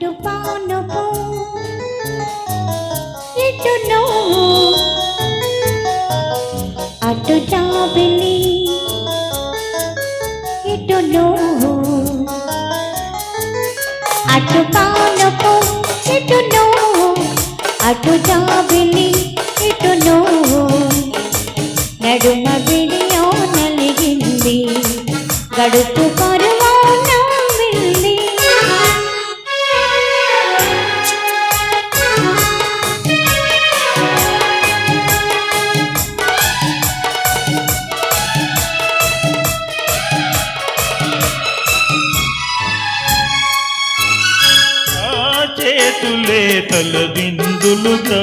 అటు పానుపు ఇటు నువ్వు అటు జాబిలి ఇటు నువ్వు అటు పానుపు ఇటు నువ్వు అటు జాబిలి ఇటు నువ్వు నడుమ విడియో నలిగింది గడుపు పరువో చేతులే తలదిందులుగా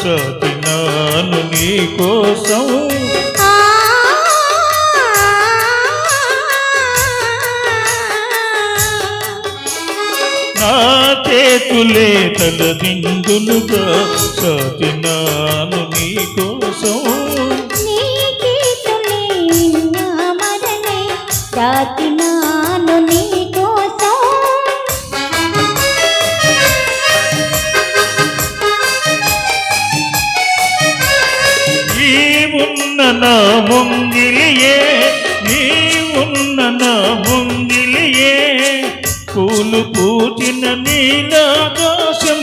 చాచినాను నీ కోసం. నా చేతులే తలదిందులుగా చాచినాను నీ కోసం. నీ ఉన్న నా ముంగిలియే నీ ఉన్న నా ముంగిలియే. పూలు పూచిన నీలాకాశం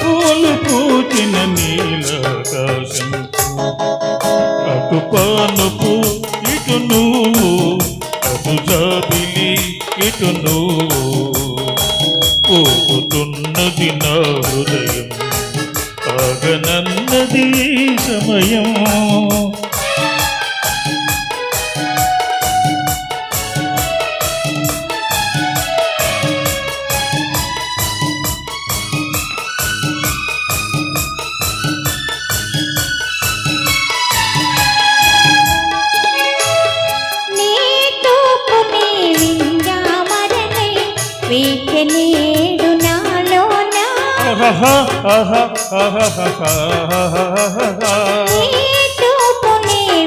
పూలు పూచిన నీలాకాశం అటు పానుపు ఇటు నువ్వు అటు జాబిలి ఇటు నువ్వు. పోతున్నది నా హృదయం ఆగనన్నది సమయం. ఆహా, ఆహా,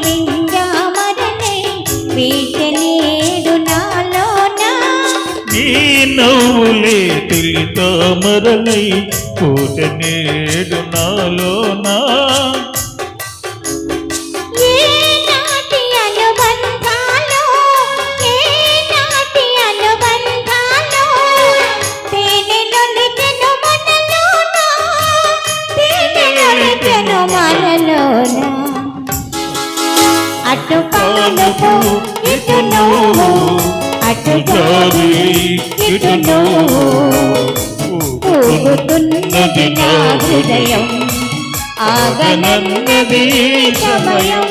వింజామరనే వీచెనేడు నాలోన నీ నవ్వులే పూట నేడు నాలోనా మనలోన అటు పానుపు ఇటు నువ్వు అటు జాబిలి ఇటు నువ్వు ఊగుతున్నది నా హృదయం ఆగనన్నది సమయం.